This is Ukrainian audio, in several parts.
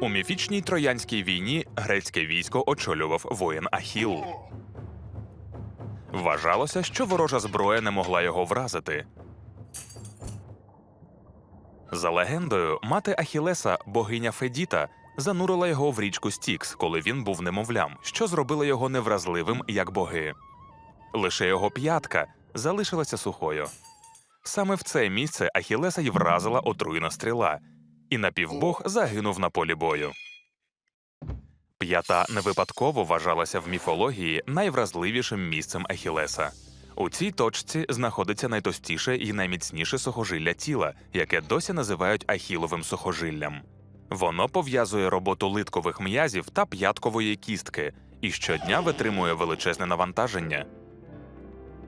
У міфічній троянській війні грецьке військо очолював воїн Ахіл. Вважалося, що ворожа зброя не могла його вразити. За легендою, мати Ахілеса, богиня Федіта, занурила його в річку Стікс, коли він був немовлям, що зробило його невразливим як боги. Лише його п'ятка залишилася сухою. Саме в це місце Ахілеса й вразила отруєна стріла, і напівбог загинув на полі бою. П'ята не випадково вважалася в міфології найвразливішим місцем Ахілеса. У цій точці знаходиться найтостіше і найміцніше сухожилля тіла, яке досі називають ахіловим сухожиллям. Воно пов'язує роботу литкових м'язів та п'яткової кістки і щодня витримує величезне навантаження.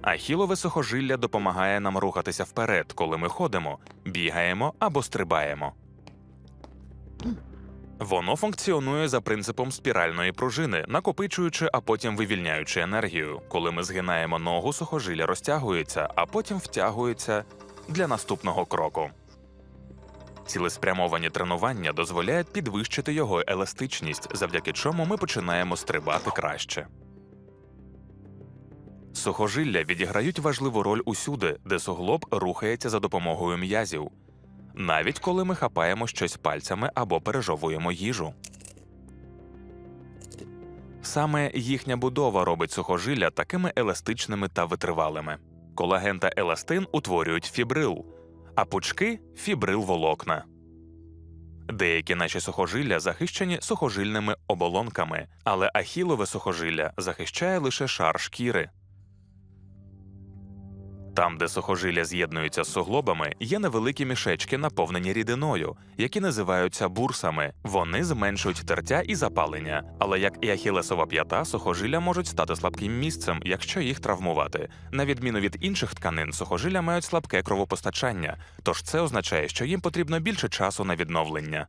Ахілове сухожилля допомагає нам рухатися вперед, коли ми ходимо, бігаємо або стрибаємо. Воно функціонує за принципом спіральної пружини, накопичуючи, а потім вивільняючи енергію. Коли ми згинаємо ногу, сухожилля розтягується, а потім втягується для наступного кроку. Цілеспрямовані тренування дозволяють підвищити його еластичність, завдяки чому ми починаємо стрибати краще. Сухожилля відіграють важливу роль усюди, де суглоб рухається за допомогою м'язів, навіть коли ми хапаємо щось пальцями або пережовуємо їжу. Саме їхня будова робить сухожилля такими еластичними та витривалими. Колаген та еластин утворюють фібрил, а пучки фібрил волокна. Деякі наші сухожилля захищені сухожильними оболонками, але ахілове сухожилля захищає лише шар шкіри. Там, де сухожилля з'єднуються з суглобами, є невеликі мішечки, наповнені рідиною, які називаються бурсами. Вони зменшують тертя і запалення. Але як і ахілесова п'ята, сухожилля можуть стати слабким місцем, якщо їх травмувати. На відміну від інших тканин, сухожилля мають слабке кровопостачання, тож це означає, що їм потрібно більше часу на відновлення.